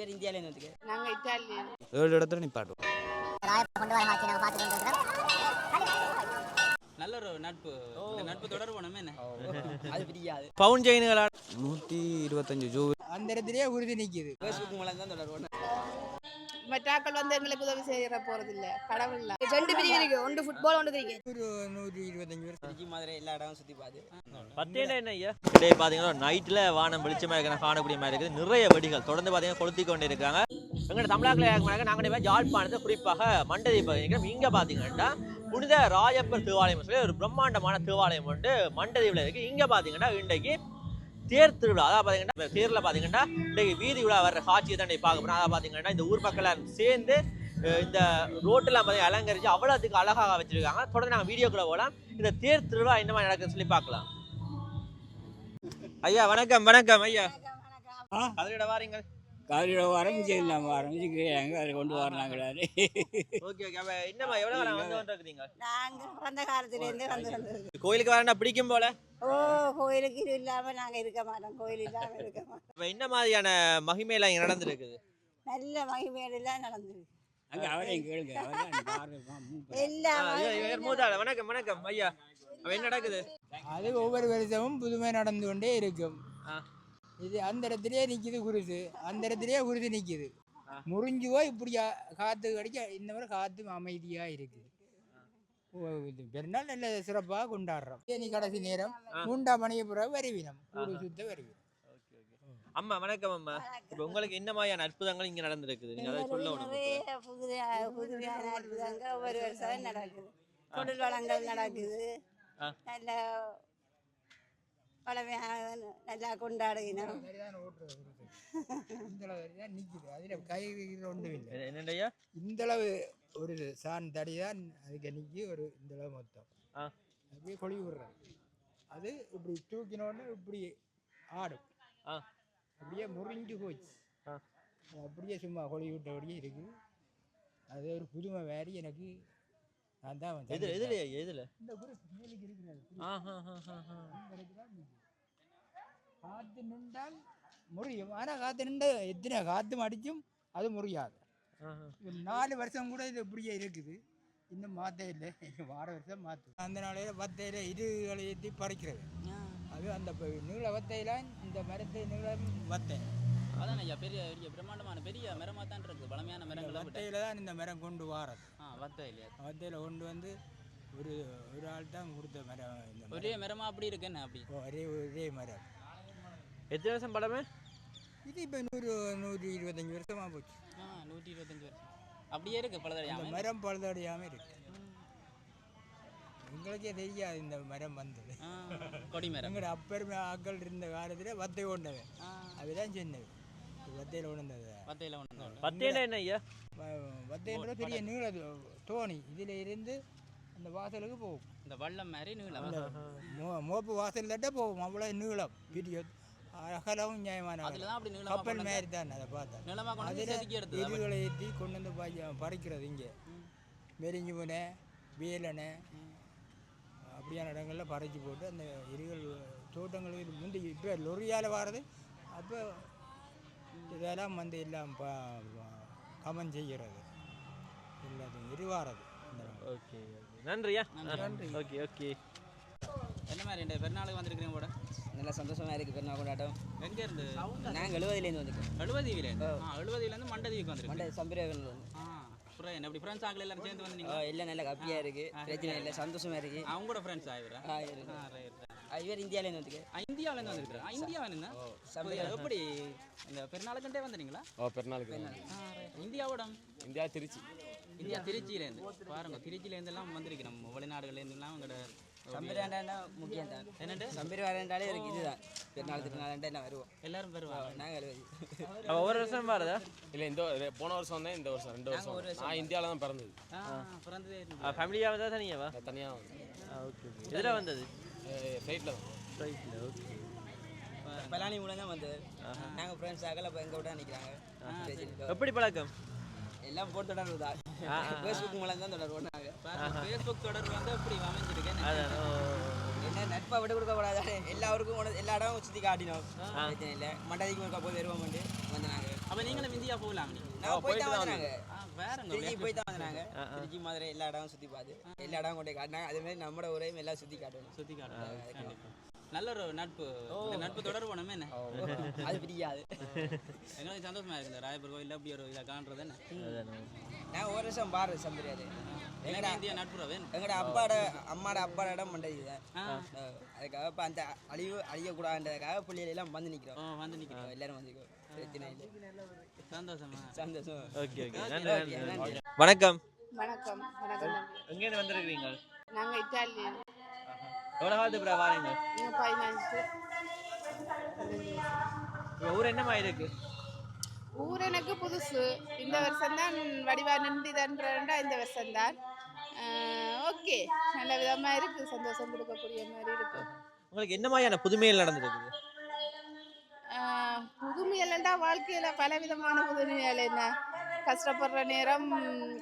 இவர் இந்தியாவிலேருந்து வந்துருக்கு நாங்க இட்டாலியன் ஏழு இடத்துல நிப்பாட்டுவோம் நல்ல ஒரு நட்பு. இந்த நட்பு தொடர்பு என்ன? அது பிடிக்காது. பவுன் செயின்களா நூற்றி இருபத்தஞ்சு ஜூ அந்த இடத்துலயே உறுதி நிக்குது. ஃபேஸ்புக் மூலம் தான் தொடர்பு மற்றாக்கள் வந்து எங்களுக்கு உதவி செய்யற போறது இல்ல கடவுள் இல்ல ரெண்டு பிரிவு இருக்கு. ஒன்று ஃபுட்பால் ஒன்று கிரிக்கெட் ஒரு நூற்றி இருபத்தஞ்சு வருஷம் திருச்சி மாதிரி எல்லா இடமும் சுற்றி பார்த்து பத்தேண்டா என்ன ஐயா? இடையே பார்த்தீங்கன்னா நைட்டில் வானம் வெளிச்சமாக இருக்கிற காணக்கூடிய மாதிரி இருக்குது. நிறைய வெடிகள். தொடர்ந்து பார்த்தீங்கன்னா கொளுத்தி கொண்டு இருக்காங்க எங்களோட தமிழாக்கில் நாங்கள் யாழ்ப்பாணத்தை குறிப்பாக மண்டதி பகுதிக்கிறோம் இங்கே பார்த்தீங்கன்னா புனித ராஜப்பர் தேவாலயம் சொல்லி ஒரு பிரம்மாண்டமான தேவாலயம் வந்து மண்டதீவில் இருக்குது இங்கே பார்த்தீங்கன்னா இன்றைக்கு தேர் திருவிழா அதாவது பார்த்தீங்கன்னா தேரில் பார்த்தீங்கன்னா இன்றைக்கு வீதி விழா வர்ற காட்சியை தான் பார்க்க போகிறோம் அதாவது பார்த்தீங்கன்னா இந்த ஊர் மக்கள் சேர்ந்து இந்த ரோட்டெல்லாம் பார்த்தீங்கன்னா அலங்கரித்து அவ்வளோத்துக்கு அழகாக வச்சிருக்காங்க. தொடர்ந்து நாங்கள் வீடியோக்குள்ளே போகலாம். இந்த தேர் திருவிழா என்ன மாதிரி நடக்குதுன்னு சொல்லி பார்க்கலாம். ஐயா வணக்கம் வணக்கம் ஐயா. அதிலிட வாரீங்க காலையில் ஆரம்பிச்சிடலாம் ஆரம்பிச்சுக்கிறாங்க அதை கொண்டு வரணாங்களாரு ஓகே ஓகே. அப்ப என்னம்மா எவ்வளோ காலம் வந்து வந்துருக்கீங்க நாங்க பிறந்த காலத்திலேருந்து வந்து வந்திருக்கோம் கோயிலுக்கு வரேன்னா பிடிக்கும் போல? ஓ கோயிலுக்கு இது இல்லாம நாங்க இருக்க மாட்டோம். கோயில் இல்லாம இருக்க மாட்டோம். இப்போ என்ன மாதிரியான மகிமையெல்லாம் இங்கே நடந்திருக்குது? நல்ல மகிமையெல்லாம் நடந்திருக்கு. அங்கே அவரையும் கேளுங்க. அவர்தான் பாருங்க, மூப்பர். எல்லா ஆ, ஐயா, இவர் மூத்தாள வணக்கம் வணக்கம். ஐயா அப்ப என்ன நடக்குது? அது ஒவ்வொரு வருஷமும் புதுமை நடந்து கொண்டே இருக்கும். இது அந்த இடத்துலயே நிக்குது குருசு. அந்த இடத்துலயே குருசு நிக்குது. முறிஞ்சு போய் இப்படி காத்து கடிக்க இந்த மாதிரி காத்து அமைதியா இருக்குது. இது பெருநாள் நல்ல சிறப்பாக கொண்டாடுறோம். நீ கடைசி நேரம். மூன்றாம் மணிக்கு பிறகு வருவினம். ஊரு சுத்த வருவினம். அம்மா வணக்கம் அம்மா. இப்போ உங்களுக்கு என்ன மாதிரியான அற்புதங்கள் இங்க நடந்திருக்குது? நீங்க அதை சொல்ல நிறைய புது புதுமையான அற்புதங்க ஒவ்வொரு வருஷம் நடக்குது. தொழில் வளங்கள் நடக்குது. நல்ல இல்லை. என்னண்டு ஐயா இந்த அளவு ஒரு சான் தடி தான் அதுக்கு நிற்கி ஒரு இந்த அளவு மொத்தம். அப்படியே கொழுவி விடுறது. அது இப்படி தூக்கினோடனே இப்படி ஆடும். ஆ. அப்படியே முறிஞ்சு போச்சு. அப்படியே சும்மா கொழுவி விட்டபடியே இருக்குது. அது ஒரு புதுமை வேறு எனக்கு நான் தான் எதுல எதுல எதுல? இந்த மேலுக்கு இருக்கிறது. ஆஹா நின்றால் முறியும். ஆனால் காத்து நின்று எத்தனை காத்து அடிச்சும் அது முறியாது. நாலு வருஷம் கூட இது இப்படியே இருக்குது. இன்னும் மாற்ற இல்லை. வார வருஷம் மாற்று அந்த நாளையில வத்தையில் இருகளை ஏற்றி பறிக்கிறது. அது அந்த நீள வத்தையில இந்த மரத்தை நீளம் வத்தை. அதான் ஐயா பெரிய பெரிய பிரம்மாண்டமான பெரிய மரமாக தான் இருக்குது. பழமையான மரங்கள் வத்தையில தான் இந்த மரம் கொண்டு வாரது. ஆ வத்த இல்லையா? வத்தையில் கொண்டு வந்து ஒரு ஒரு ஆள் தான் கொடுத்த மரம் இந்த. ஒரே மரமா அப்படி இருக்கு? என்ன அப்படி? ஒரே ஒரே மரம். எத்தனை வருஷம் படமே? இது இப்போ நூறு நூற்றி இருபத்தஞ்சி வருஷமாக போச்சு. ஆ நூற்றி இருபத்தஞ்சு வருஷம். அப்படியே இருக்கு இந்த பழுதடையாம மரம் பழுதடையாமல் இருக்கு. எங்களுக்கே தெரியாது இந்த மரம் வந்தது. கொடி மரம். எங்களோட அப்பெருமை ஆக்கள் இருந்த காலத்தில் வத்தை கொண்டது ஆ, அதுதான் சின்னது. வத்தையில் கொண்டது வத்தையில ஒன்று பத்தேண்டா என்ன ஐயா? வத்தைன்ற பெரிய நீள தோணி. இதில் இருந்து அந்த வாசலுக்கு போகும். இந்த வள்ளம் மாதிரி நீளம். மோப்பு வாசல் தட்ட போகும். அவ்வளோ நீளம். பெரிய அகலவும் நியாயமான கப்பல் மாதிரி தான் அதை பார்த்தா நீளமாக கொண்டு வந்து அதில். எருகளை ஏற்றி கொண்டு வந்து பறிக்கிறது இங்கே. மெரிஞ்சி முனை வேலனை அப்படியான இடங்களில் பறிச்சு போட்டு அந்த எரிகள் தோட்டங்களுக்கு முந்தி இப்போ லொரியால் வர்றது அப்போ இதெல்லாம் வந்து எல்லாம் கமன் செய்கிறது. எல்லாத்தையும் எரிவாரது இந்த ஓகே. நன்றியா? Okay okay. என்ன மாதிரி இந்த பெருநாளுக்கு வந்திருக்கிறீங்க கூட நல்லா சந்தோஷமா இருக்கு பெருநாள் கொண்டாட்டம். எங்கே இருந்து நாங்கள் எழுபதுலேருந்து வந்துருக்கோம். எழுபதிவிலேருந்து ஆ. எழுபதிலேருந்து மண்டதிக்கு வந்திருக்கு மண்டை சம்பிரகன் வந்து ஆ அப்புறம் என்ன அப்படி ஃப்ரெண்ட்ஸ் ஆகல எல்லாரும் சேர்ந்து வந்தீங்க எல்லாம் நல்லா கப்பியா இருக்கு. பிரச்சனை இல்லை சந்தோஷமா இருக்கு. அவங்களோட ஃப்ரெண்ட்ஸ் ஆகிடுறா இவர் இந்தியாவிலேருந்து வந்துருக்கு இந்தியாவிலேருந்து வந்திருக்கிறேன் இந்தியாவிலேருந்து சம்பிரகன் எப்படி இந்த பெருநாளுக்குண்டே வந்தீங்களா ஓ பெருநாளுக்கு. இந்தியாவோட இந்தியா திருச்சி. இந்தியா திருச்சியிலேருந்து. பாருங்க திருச்சியிலேருந்து எல்லாம் வந்திருக்கு. நம்ம வெளிநாடுகள்லேருந்து எல்லாம் உங்களோட சம்பிரகாண்டா முக்கியம் தான் என்னண்டு சம்பிரகாண்டாலே இருக்கு இதுதான். பெருநாள் திருநாள் எல்லாம் வருவோம். எல்லாரும் வருவாங்க நாங்கள் ஒரு வருஷம் பாருதா இல்லை இந்த போன வருஷம் வந்தேன் இந்த வருஷம் ரெண்டு வருஷம். நான் இந்தியாவில் தான் பிறந்தது. ஆ பிறந்ததே இருந்து. ஃபேமிலியாக வந்தா தனியாவா? தனியாக ஓகே எதில் வந்தது? ஃப்ளைட்டில் தான். ஃப்ளைட்டில் ஓகே பலானி மூலம் தான் வந்தது. நாங்கள் ஃப்ரெண்ட்ஸ் ஆகல இப்போ எங்கள் விட நிற்கிறாங்க எப்படி பழக்கம்? எல்லாம் போட்டு தொடர்பு தான். ஃபேஸ்புக் மூலம் தான் தொடர்பு நாங்கள் ஃபேஸ்புக் தொடர்பு வந்து அப்படி அமைஞ்சிருக்கு அதான் ஓ. என்ன நட்பை விட்டு கொடுக்க கூடாது? எல்லாருக்கும் எல்லா இடமும் சுற்றி காட்டினோம். பிரச்சனை இல்லை. மண்டதிக்கு ஒருக்கா போய் வருவோம் வந்து நாங்கள் அப்ப நீங்களும் இந்தியா போகலாம்? நான் போய் தான் வந்தாங்க. திருச்சி போய் தான் வந்தாங்க திருச்சி மதுரை எல்லா இடமும் சுற்றி பார்த்து எல்லா இடமும் கொண்டு காட்டினாங்க அதே மாதிரி நம்மளோட ஊரையும் எல்லாம் சுற்றி காட்டணும். சுத்தி கண்டிப்பா. நல்ல ஒரு நட்பு. நட்பு தொடர்பு நம்ம என்ன? அது பிடிக்காது. எங்களுக்கு சந்தோஷமா இருக்கு இந்த ராயபுரம் கோயில்ல அப்படி ஒரு இதை காண்றது என்ன? நான் ஒரு வருஷம் பாரு சம்பரியாது எங்கட இந்தியா நட்புறா வேணும் எங்கட அப்பாட அம்மாட அப்பாட இடம் ஆ. அதுக்காக இப்போ அந்த அழிவு அழியக்கூடாதுன்றதுக்காக பிள்ளைகள் எல்லாம் வந்து நிற்கிறோம் ஓ, வந்து நிக்கிறோம். எல்லாரும் வந்துக்கோ. பிரச்சனை இல்லை. வணக்கம். வணக்கம் வணக்கம். எங்கேருந்து வந்திருக்கிறீங்க நாங்க இட்டாலியன் எவ்வளோ காலத்து பிறகு வாரீங்க? நீங்க பதினஞ்சு. ஊர் என்னமா இருக்கு? ஊர் எனக்கு புதுசு. இந்த வருஷம் தான் வடிவா நின்று தன்றா இந்த வருஷம் தான் ஓகே. நல்ல விதமா இருக்கு. சந்தோஷம் கொடுக்கக்கூடிய மாதிரி இருக்கு. உங்களுக்கு என்ன மாதிரியான புதுமைகள் நடந்திருக்குது ஆஹ் புதுமையல்டா வாழ்க்கையில பல விதமான புதுமைகள் என்ன? கஷ்டப்படுற நேரம்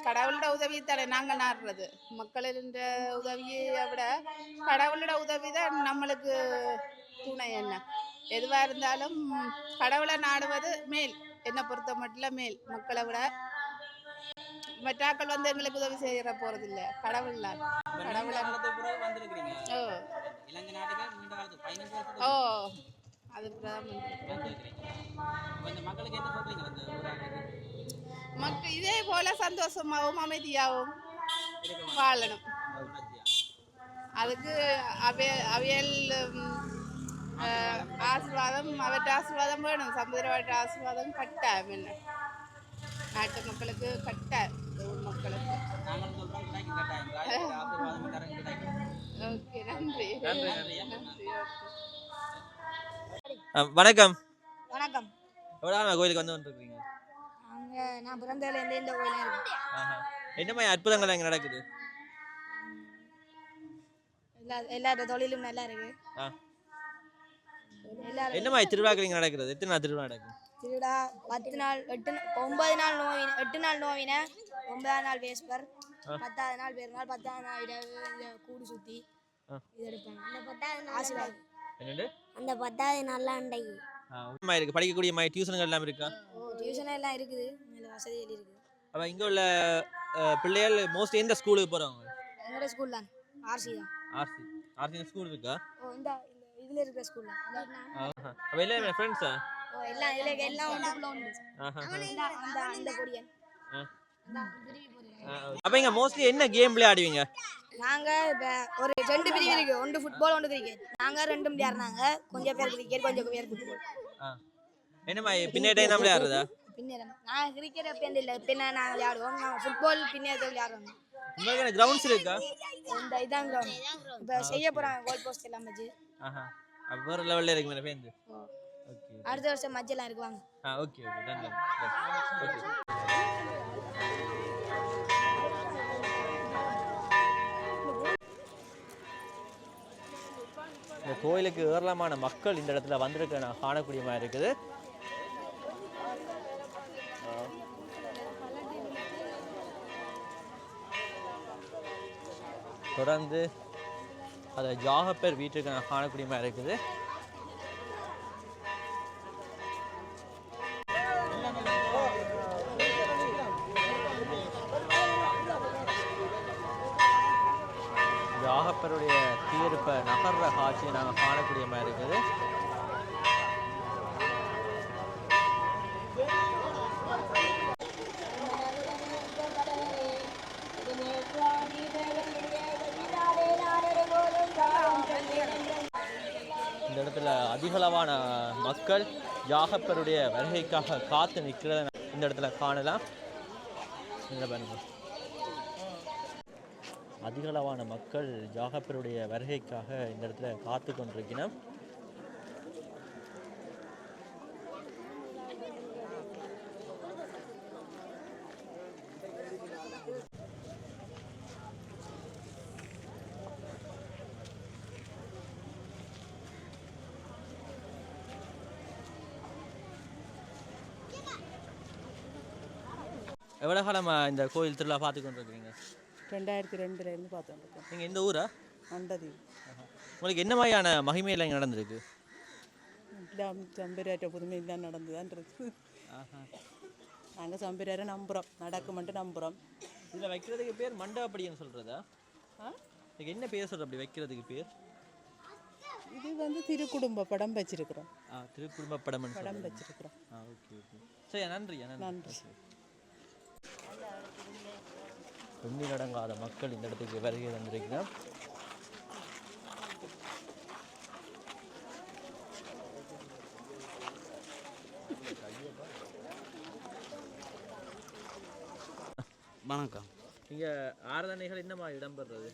கடவுளோட உதவி தானே நாங்க நாடுறது. மக்களின் உதவியை விட கடவுளோட உதவி தான் நம்மளுக்கு துணை என்ன? எதுவா இருந்தாலும் கடவுளை நாடுவது மேல். என்னை பொறுத்த மட்டும் மேல். மக்களை விட மற்றாக்கள் வந்து எங்களுக்கு உதவி செய்யற போறதில்ல. கடவுள் தான் கடவுளை ஓ. ஓ. அது மக்கள் இதே போல சந்தோஷமாகவும் அமைதியாகவும் வாழணும். அதுக்கு அவைய அவையல் ஆசீர்வாதம் அவற்ற ஆசீர்வாதம் வேணும். சமுதிரவாட்ட ஆசீர்வாதம் கட்டாயம் என்ன? நாட்டு மக்களுக்கு கட்டாயம். ஊர் மக்களுக்கு. ஓகே நன்றி. நன்றி, வணக்கம். வணக்கம். எவ்வளோ நாள் கோயிலுக்கு வந்து வந்துருக்கீங்க? அங்கே நான் பிறந்ததுலேருந்து இந்த கோயிலாக இருக்கேன். ஆஹா. என்ன மாதிரி அற்புதங்கள் இங்கே நடக்குது? எல்லா எல்லா தொழிலும் நல்லா இருக்கு. ஆ. எல்லாரும் என்ன மாதிரி திருவிழாக்கள் இங்கே நடக்கிறது? எத்தனை நாள் திருவிழா நடக்கும்? திருவிழா பத்து நாள் எட்டு நா- ஒன்பது நாள் நோவின எட்டு நாள் நோவின ஒன்பதாம் நாள் வேஸ்பர் பத்தாவது நாள் பெருநாள் பத்தாவது நாள் இரவு இந்த கூடு ஆ. இது எடுப்பாங்க. ஆசீர்வாதம். என்னண்டு அந்த பத்தாவது அண்டைக்கு என்ன மாதிரி இருக்கு. படிக்கக்கூடிய மாதிரி டியூஷன்கள் எல்லாம் இருக்கா? ஓ டியூஷன் எல்லாம் இருக்குது. நல்ல வசதிகள் இருக்குது அப்போ இங்கே உள்ள பிள்ளைகள் மோஸ்ட்லி எந்த ஸ்கூலுக்கு போகிறவங்க எங்களோட ஸ்கூல் தான். ஆர்சி தான். ஆர்சி ஆர்சி ஸ்கூல் இருக்கா? ஓ இந்த இதில் இருக்கிற ஸ்கூல் அப்போ எல்லாமே ஃப்ரெண்ட்ஸா ஓ எல்லாம் இதில் எல்லாம் ஒன்றுக்குள்ள உண்டு. அந்த அந்த கொடியன் ஆ. இந்த போறேன். அப்போ இங்கே மோஸ்ட்லி என்ன கேம் விளையாடுவீங்க? நாங்க ஒரு ரெண்டு பிரிவு இருக்கு. ஒன்று ஃபுட்பால் ஒன்று கிரிக்கெட் நாங்க ரெண்டும் விளையாடுறாங்க கொஞ்சம் பேர் கிரிக்கெட் கொஞ்சம் பேர் ஃபுட்பால் ஆ. என்ன மாதிரி பின்னாடி தான் விளையாடுறதா பின்னேரம் நான் கிரிக்கெட் எப்பயும் இல்லை. பின்ன நாங்கள் விளையாடுவோம். நாங்கள் ஃபுட்பால் பின்னேரத்தை விளையாடுறோம் உங்களுக்கு என்ன கிரவுண்ட்ஸ் இருக்கா? இந்த இதான் கிரவுண்ட் இப்போ செய்ய போகிறாங்க கோல் போஸ்ட் எல்லாம் வச்சு. ஆஹா. அப்போ வேறு லெவலில் இருக்கு மேலே பேருந்து ஓகே அடுத்த வருஷம் மஞ்சள்லாம் இருக்குவாங்க. ஆ okay okay done done okay இந்த கோயிலுக்கு ஏராளமான மக்கள் இந்த இடத்துல வந்திருக்க நான் காணக்கூடிய மாதிரி இருக்குது. தொடர்ந்து அதை ஜாகப்பேர் வீட்டுக்கு நான் காணக்கூடிய மாதிரி இருக்குது. ஜாகப்பருடைய தீர்ப்பை நகர்ற காட்சியை நாங்கள் காணக்கூடிய மாதிரி இருக்குது. இந்த இடத்துல அதிகளவான மக்கள் யாகப்பருடைய வருகைக்காக காத்து நிற்கிறத இந்த இடத்துல காணலாம். இந்த பாருங்க. அதிகளவான மக்கள் ஜாகப்பருடைய வருகைக்காக இந்த இடத்துல காத்து கொண்டிருக்கிறோம் எவ்வளோ காலமாக இந்த கோயில் திருவிழா பார்த்து கொண்டிருக்கிறீங்க? ரெண்டாயிரத்தி ரெண்டுலேருந்து பார்த்துட்டு இருக்கோம் நீங்கள் எந்த ஊரா? மண்டதி. உங்களுக்கு என்ன மாதிரியான மகிமையெல்லாம் இங்க நடந்திருக்கு? எல்லாம் சம்பராற்ற புதுமையில் தான் நடந்துதான் இருக்கு நாங்கள் சம்பராரை நம்புகிறோம் நடக்குமென்ட்டு நம்புகிறோம் இதில் வைக்கிறதுக்கு பேர் மண்டபப்படின்னு சொல்கிறதா? இதுக்கு என்ன பேர் சொல்கிற அப்படி வைக்கிறதுக்கு பேர்? இது வந்து திருக்குடும்ப படம் வச்சிருக்கிறோம். ஆ திருக்குடும்ப படம் படம் வச்சிருக்கிறோம். ஆ ஓகே ஓகே. சரி நன்றி நன்றி. எண்ணிலடங்காத மக்கள் இந்த இடத்துக்கு வருகை தந்திருக்கிறார். வணக்கம். இங்கே ஆராதனைகள் என்ன மாதிரி இடம்பெறுறது?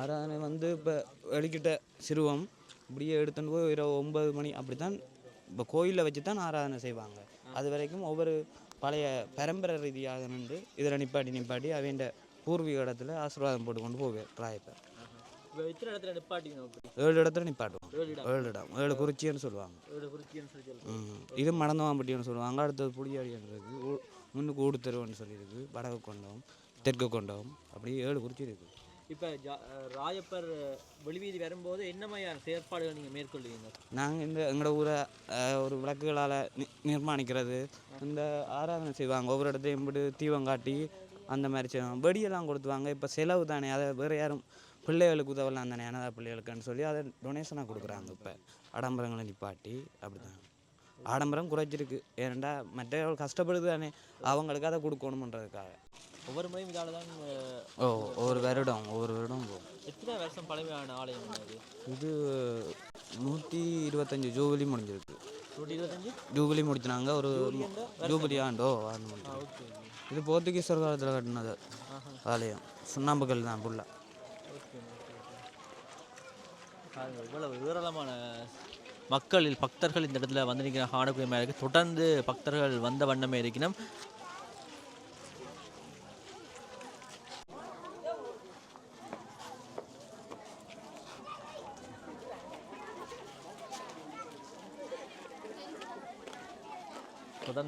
ஆராதனை வந்து இப்போ வெளிக்கிட்ட சிறுவம் இப்படியே எடுத்துட்டு போய் இரவு ஒன்பது மணி அப்படி தான் இப்போ கோயிலில் வச்சு தான் ஆராதனை செய்வாங்க. அது வரைக்கும் ஒவ்வொரு பழைய பரம்பரை ரீதியாக நின்று இதில் நிப்பாட்டி நிப்பாட்டி அவன் பூர்வீக இடத்துல ஆசீர்வாதம் போட்டு கொண்டு போவேன் ராயப்பர் இப்போ. இத்தனை இடத்துல நிப்பாட்டிங்க ஏழு இடத்துல நிப்பாட்டுவோம். ஏழு இடம். ஏழு குறிச்சின்னு சொல்லுவாங்க. ஏழு குறிச்சின்னு சொல்லி சொல்லுங்க ம். இது மடந்தவாம்பட்டின்னு சொல்லுவாங்க. அடுத்தது புளியாடின்னு முன்னுக்கு ஊடுத்தருவன்னு சொல்லியிருக்கு வடக்கு கொண்டவம் தெற்கு கொண்டவம் அப்படி ஏழு குறிச்சி இருக்குது இப்போ ராயப்பர் வெளிவீதி வரும்போது என்ன மாதிரியான செயற்பாடுகள் நீங்கள் மேற்கொள்வீங்க? நாங்கள் இந்த எங்களோட ஊரை ஒரு விளக்குகளால் நிர்மாணிக்கிறது. இந்த ஆராதனை செய்வாங்க. ஒவ்வொரு இடத்தையும் இப்படி தீபம் காட்டி அந்த மாதிரி செய்வாங்க வெடியெல்லாம் கொடுத்துவாங்க இப்போ செலவு தானே. அதை வேறு யாரும் பிள்ளைகளுக்கு உதவலாம் தானே. அனாதை பிள்ளைகளுக்குன்னு சொல்லி அதை டொனேஷனாக கொடுக்குறாங்க இப்போ. ஆடம்பரங்களை நிப்பாட்டி அப்படி தான் ஆடம்பரம் குறைச்சிருக்கு ஏன்டா மற்றவர்கள் கஷ்டப்படுது தானே. அவங்களுக்கு அதை கொடுக்கணுமன்றதுக்காக. ஒவ்வொரு முறையும் இதால தான் ஓ ஒவ்வொரு வருடம் ஒவ்வொரு வருடம் போகும். எத்தனை வருஷம் பழமையான ஆலயம் அது? இது நூற்றி இருபத்தஞ்சி ஜூபிலி முடிஞ்சிருக்கு. நூற்றி இருபத்தஞ்சு? ஜூபிலி முடிச்சினாங்க ஒரு ஜூபிலி ஆண்டோ ஆண்டு முடிச்சிருக்கு. இது போர்த்துகீசர் காலத்தில் கட்டினது. ஆலயம். சுண்ணாம்புக்கல் தான் ஃபுல்லாக இவ்வளவு விவரமான மக்களில் பக்தர்கள் இந்த இடத்துல வந்து நிற்கிற காணக்கூடிய இருக்குது தொடர்ந்து பக்தர்கள் வந்த வண்ணமே இருக்கணும்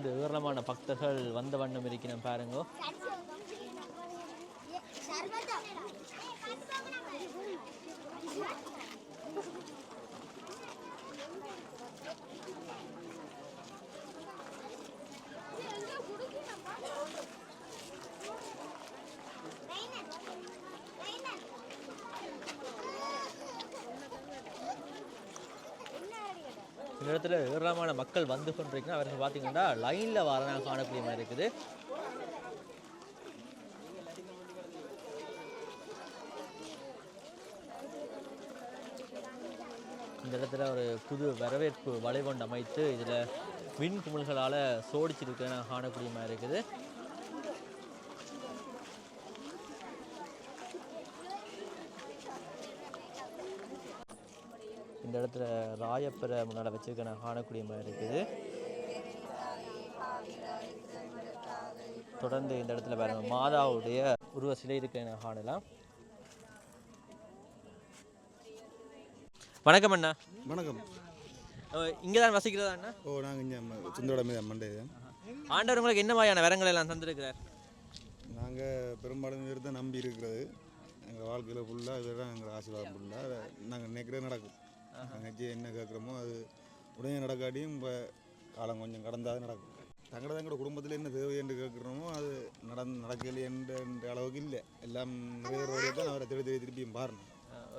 இருந்து விவரமான பக்தர்கள் வந்த வண்ணம் இருக்கணும் பாருங்க. இந்த இடத்துல விவரமான மக்கள் வந்து கொண்டிருக்கீங்க அவர்கள் பார்த்தீங்கன்னா லைனில் வரனாக காணக்கூடிய மாதிரி இருக்குது. இந்த இடத்துல ஒரு புது வரவேற்பு வளைவொண்டு அமைத்து இதில் மின் குமிழ்களால் சோடிச்சிருக்க காணக்கூடிய மாதிரி இருக்குது. இடத்துல ராயப்பரை முன்னால் வச்சிருக்க நான் காணக்கூடிய மாதிரி இருக்குது. தொடர்ந்து இந்த இடத்துல பாருங்க மாதாவுடைய உருவ சிலை இருக்க நான் காணலாம். வணக்கம் அண்ணா. வணக்கம். இங்கே தான் வசிக்கிறதா அண்ணா? ஓ நாங்கள் இங்கே சிந்தோட மீது மண்டே ஆண்டவர் உங்களுக்கு என்ன மாதிரியான வரங்கள் எல்லாம் தந்திருக்கிறார்? நாங்கள் பெரும்பாலும் இவர் தான் நம்பி இருக்கிறது. எங்கள் வாழ்க்கையில் ஃபுல்லாக இவர் தான் எங்கள் ஆசீர்வாதம் ஃபுல்லாக நாங்கள் நினைக்கிறது நடக்கும் தங்கச்சி என்ன கேட்குறோமோ அது உடனே நடக்காட்டியும் இப்போ காலம் கொஞ்சம் கடந்தாது நடக்கும். தங்கட தங்கட குடும்பத்தில் என்ன தேவை என்று கேட்குறோமோ அது நடந்து நடக்கலை என்ற அளவுக்கு இல்லை. எல்லாம் நிறைவேறோடைய தான் அவரை திருப்பி திருப்பி திருப்பியும் பாருங்க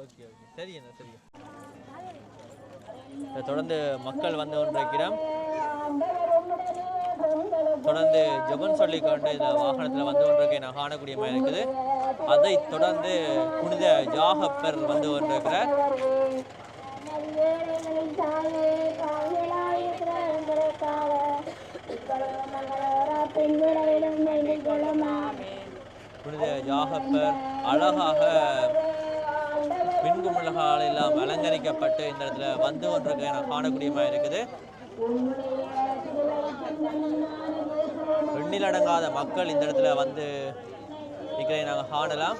ஓகே ஓகே. சரி அண்ணா சரி. தொடர்ந்து மக்கள் வந்து கொண்டிருக்கிறோம் தொடர்ந்து ஜபன் சொல்லி கொண்டு இந்த வாகனத்தில் வந்து கொண்டிருக்க நான் காணக்கூடிய மாதிரி இருக்குது. அதை தொடர்ந்து புனித ஜாகப்பர் வந்து கொண்டிருக்கிறார். புனித ஜாகப்பர் அழகாக பின்குமிழகால் எல்லாம் அலங்கரிக்கப்பட்டு இந்த இடத்துல வந்து ஒன்றுக்கு நான் காணக்கூடிய மாதிரி இருக்குது. எண்ணிலடங்காத மக்கள் இந்த இடத்துல வந்து நிற்கிறதை நாங்கள் காணலாம்.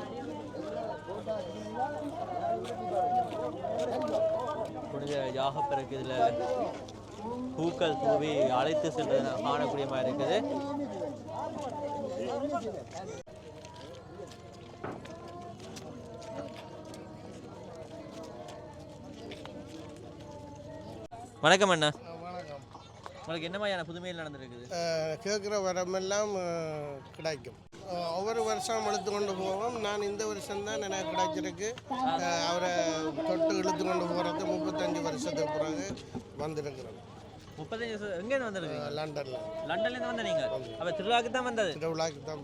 புனித யாகப்பருக்கு இதில் பூக்கள் தூவி அழைத்து நான் காணக்கூடிய மாதிரி இருக்குது. வணக்கம் அண்ணா. வணக்கம். உங்களுக்கு என்ன மாதிரியான புதுமையில் நடந்திருக்குது? கேட்குற வரமெல்லாம் கிடைக்கும். ஒவ்வொரு வருஷம் இழுத்து கொண்டு போவோம். நான் இந்த வருஷம் தான் எனக்கு கிடைச்சிருக்கு. அவரை தொட்டு இழுத்து கொண்டு போகிறது முப்பத்தஞ்சு வருஷத்துக்கு பிறகு வந்திருக்கிறோம். முப்பத்தஞ்சு வருஷம் எங்கேருந்து வந்திருக்கீங்க? லண்டனில். லண்டன்லேருந்து வந்த நீங்க அப்போ தான் வந்தது? திருவிழாக்கு தான்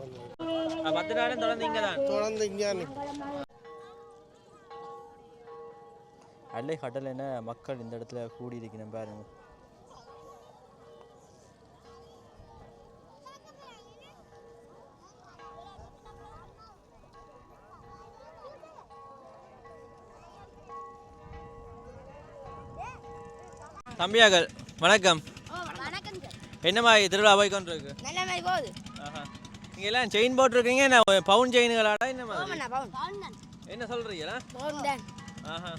அப்ப பத்து நாளும் தொடர்ந்து இங்கே தான் தொடர்ந்து இங்கே நிற்போம் அலை கடல் என மக்கள் இந்த இடத்துல கூடி இருக்கணும் பாருங்க. தம்பியாக்கள் வணக்கம். வணக்கம் என்ன மாதிரி திருவிழா போய் கொண்டு இருக்கு நல்ல மாதிரி போகுது. ஆஹா. நீங்க எல்லாம் செயின் போட்டிருக்கீங்க என்ன பவுன் செயின்களாடா என்ன மாதிரி? பவுன் பவுன். பவுன் தான். என்ன சொல்றீங்களா? பவுன் தான். ஆஹா.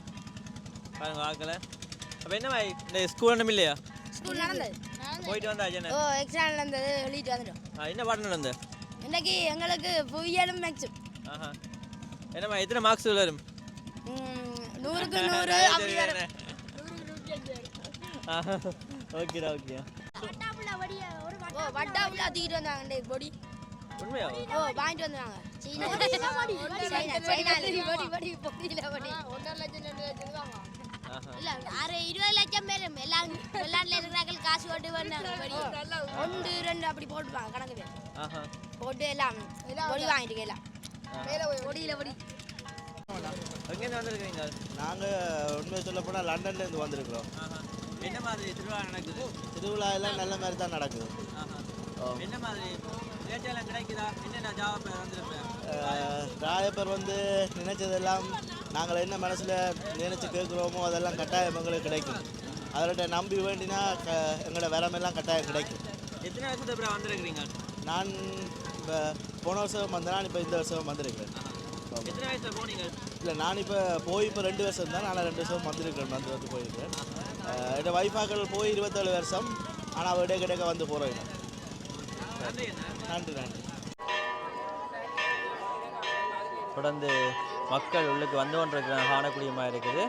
பாருங்க அப்போ என்ன மாதிரி இந்த ஸ்கூல் ஒன்றும் இல்லையா? ஸ்கூல் நடந்தது. போயிட்டு வந்தாச்சு என்ன? ஓ எக்ஸாம் நடந்தது வந்துட்டோம். என்ன பாடம் நடந்து இன்னைக்கு எங்களுக்கு புவியியலும் மேக்ஸும் ஆஹா. என்னம்மா எத்தனை மார்க்ஸ் வரும்? நூறுக்கு நூறு அப்படி வரும். ஓகேடா ஓகே. ஓ வட்டா உள்ள தூக்கிட்டு வந்தாங்க பொடி. உண்மையா? ஓ வாங்கிட்டு வந்தாங்க. சீனா. சைனா சைனால பொடி பொடி பொடியில பொடி ஒன்றரை லட்சம் ரெண்டு லட்சம் தான் ஆஹா. இல்ல அரை இருபது லட்சம் பேர் எல்லாம் வெளிநாட்டுல இருக்கிறார்கள் காசு போட்டு வந்தாங்க பொடி. ஒன்று ரெண்டு அப்படி போட்டுப்பாங்க கணக்கு பேர். ஆஹா. போட்டு எல்லாம் பொடி வாங்கிட்டு எல்லாம். பொடியில பொடி எங்கேருந்து வந்திருக்கீங்க நாங்கள் உண்மையை சொல்ல போனால் லண்டன்லேருந்து வந்திருக்கிறோம். ஆஹா. என்ன மாதிரி திருவிழா நடக்குது? திருவிழா எல்லாம் நல்ல மாதிரி தான் நடக்குது. என்ன மாதிரி? ரேட்டெல்லாம் கிடைக்குதா? என்னென்ன ஜாப் வந்திருப்பேன் ராயப்பர் வந்து நினைச்சதெல்லாம் நாங்கள் என்ன மனசில் நினைச்சு கேட்குறோமோ அதெல்லாம் கட்டாயம் எங்களுக்கு கிடைக்கும். அவர்கிட்ட நம்பி வேண்டினா க எங்களோட வரமெல்லாம் கட்டாயம் கிடைக்கும். எத்தனை வருஷத்துக்கு அப்புறம் வந்திருக்கிறீங்க? நான் இப்போ போன வருஷம் வந்தேன் இப்போ இந்த வருஷம் வந்திருக்கிறேன். எத்தனை வயசுல போனீங்க? இல்லை நான் இப்போ போய் இப்போ ரெண்டு வருஷம் தான் நான் ரெண்டு வருஷம் வந்திருக்கேன் வந்து வந்து போயிருக்கேன் இந்த வைஃபாக்கள் போய் இருபத்தேழு வருஷம் ஆனால் அவ இடையே கிடைக்க வந்து போகிறேன் நன்றி நன்றி தொடர்ந்து மக்கள் உள்ளுக்கு வந்து கொண்டிருக்கிறாங்க காணக்கூடிய மாதிரி இருக்குது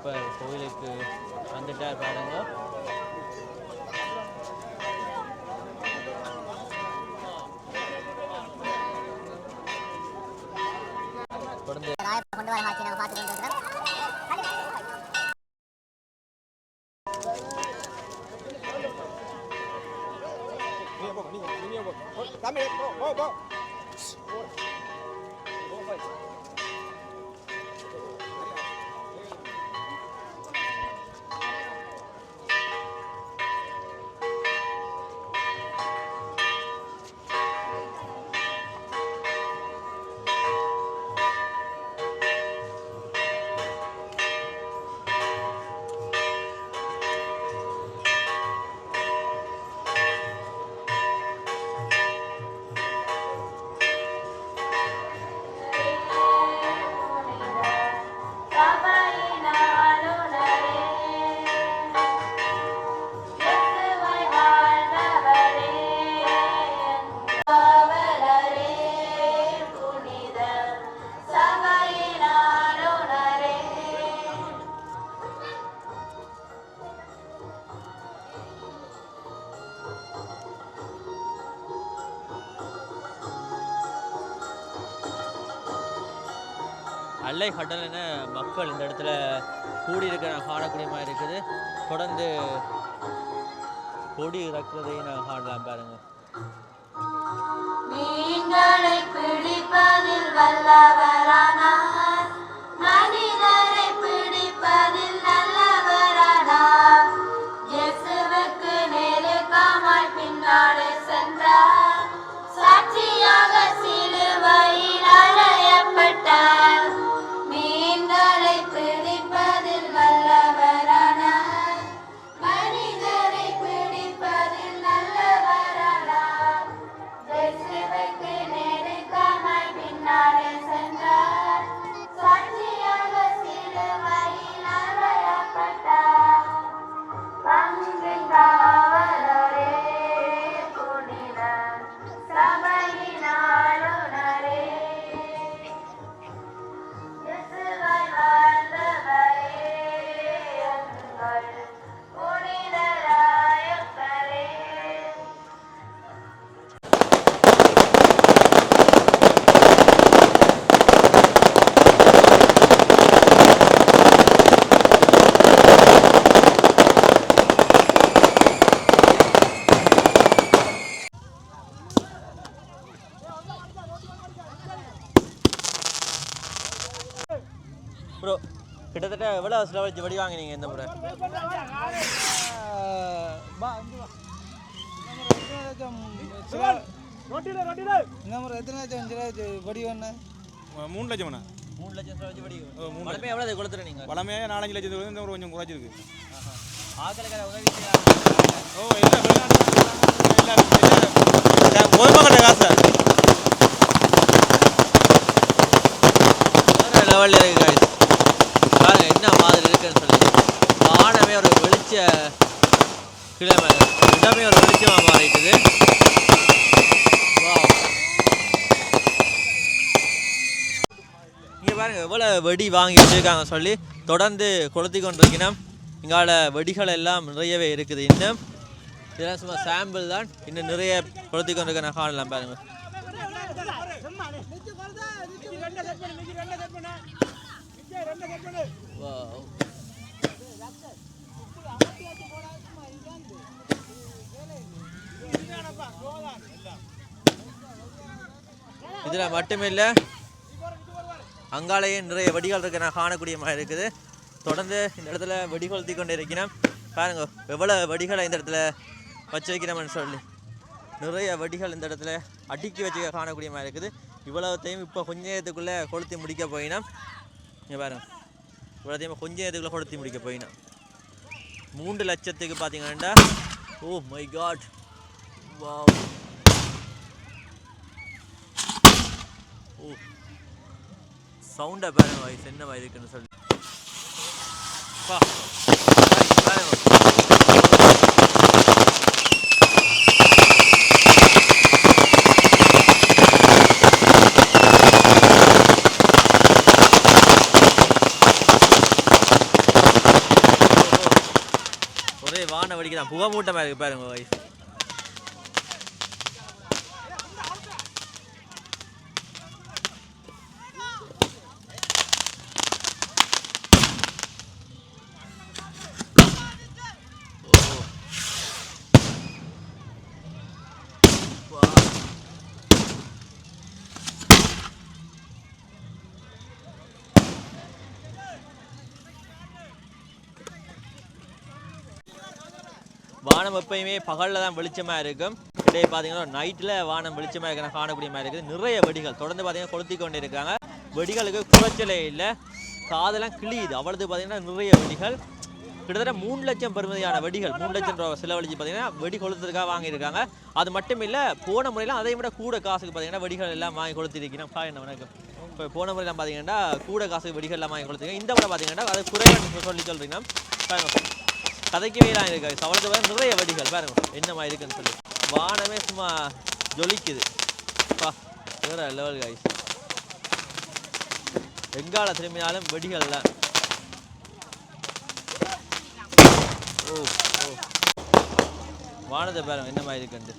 ராயப்பர் கோயிலுக்கு வந்துட்டார் பாருங்க. தொடர்ந்து கொண்டு வர மாற்றி நாங்கள் பார்த்து கொண்டு இருக்கிறோம் அலை கடல் என மக்கள் இந்த இடத்துல கூடியிருக்க நான் காணக்கூடிய மாதிரி இருக்குது. தொடர்ந்து கொடி இறக்குறதையும் நான் காணலாம் பாருங்க. செலவழிச்சு வெடி வாங்கினீங்க இந்த முறை. இந்த முறை எத்தனை லட்சம் சில படி ஒன்று மூணு லட்சம்ண்ணா மூணு லட்சம் வெடி ஓ, மூணு வளமையாக எவ்வளோ கொடுத்துரு நீங்கள் வளமையாக நாலஞ்சு லட்சத்துக்கு இந்த முறை கொஞ்சம் குறைச்சிருக்கு ஆக்களுக்கு உதவி ஓ பொதுமக்கள காசு லெவலில் இருக்கு மாதிரி இருக்குன்னு சொல்லி வானமே ஒரு வெளிச்ச கிழமை இடமே ஒரு வெளிச்சமாக மாறிட்டுது. இங்கே பாருங்கள் எவ்வளோ வெடி வாங்கி வச்சுருக்காங்க சொல்லி தொடர்ந்து கொளுத்தி கொண்டிருக்கணும் இங்கால வெடிகள் எல்லாம் நிறையவே இருக்குது. இன்னும் இதெல்லாம் சும்மா சாம்பிள் தான். இன்னும் நிறைய கொளுத்தி கொண்டிருக்க நான் காணலாம் பாருங்க. Wow. இதில் மட்டுமில்லை அங்காலேயே நிறைய வெடிகள் இருக்க நான் காணக்கூடிய மாதிரி இருக்குது. தொடர்ந்து இந்த இடத்துல வெடி கொளுத்தி கொண்டு இருக்கிறேன் பாருங்க எவ்வளோ வெடிகளை இந்த இடத்துல வச்சு வைக்கிறோம்னு சொல்லி. நிறைய வெடிகள் இந்த இடத்துல அடுக்கி வச்சு காணக்கூடிய மாதிரி இருக்குது. இவ்வளவுத்தையும் இப்போ கொஞ்ச நேரத்துக்குள்ளே கொளுத்தி முடிக்க போயினா இங்கே பாருங்கள் இவ்வளோத்தையும் கொஞ்சம் நேரத்துக்குள்ளே கொளுத்தி முடிக்க போயினா. மூன்று லட்சத்துக்கு பார்த்தீங்கன்னா oh my god wow oh. சவுண்டாக பேர வாய்ஸ் என்ன மாதிரி இருக்குன்னு சொல்லி. பா guys, பாருங்க ஒரே வான வெடிக்கிறான் புகை மூட்டமாக இருக்குது பாருங்க வைஃப் வானம் எப்பயுமே பகலில் தான் வெளிச்சமாக இருக்கும். இடையே பார்த்தீங்கன்னா நைட்டில் வானம் வெளிச்சமாக இருக்கிற காணக்கூடிய மாதிரி இருக்குது. நிறைய வெடிகள். தொடர்ந்து பார்த்தீங்கன்னா கொளுத்தி கொண்டு இருக்காங்க வெடிகளுக்கு குறைச்சலே இல்லை. காதெல்லாம் கிளியுது அவ்வளவு பார்த்தீங்கன்னா நிறைய வெடிகள். கிட்டத்தட்ட மூணு லட்சம் பெருமதியான வெடிகள். மூணு லட்சம் ரூபா செலவழிச்சு பார்த்தீங்கன்னா வெடி கொளுத்துறதுக்காக வாங்கியிருக்காங்க. அது மட்டும் இல்லை போன முறையெல்லாம் அதை விட கூட காசுக்கு பார்த்தீங்கன்னா வெடிகள் எல்லாம் வாங்கி கொளுத்திருக்கிறோம். ஹாய் என்ன வணக்கம் இப்போ போன முறையெல்லாம் பார்த்தீங்கன்னா கூட காசுக்கு வெடிகள் எல்லாம் வாங்கி கொளுத்திருக்கேன் இந்த முறை பார்த்தீங்கன்னா அதை குறைவாக சொல்லி சொல்கிறீங்கன்னா கதைக்கு கதைக்கவே தான் இருக்காது சவளத்து வேறு நிறைய வடிகள் பாருங்க. என்ன மாதிரி இருக்குன்னு சொல்லி. வானமே சும்மா ஜொலிக்குது. பா வேற லெவல் காய்ஸ் எங்கால திரும்பினாலும் வெடிகள் தான் ஓ ஓ. வானத்தை பாருங்க என்ன மாதிரி இருக்குன்ட்டு.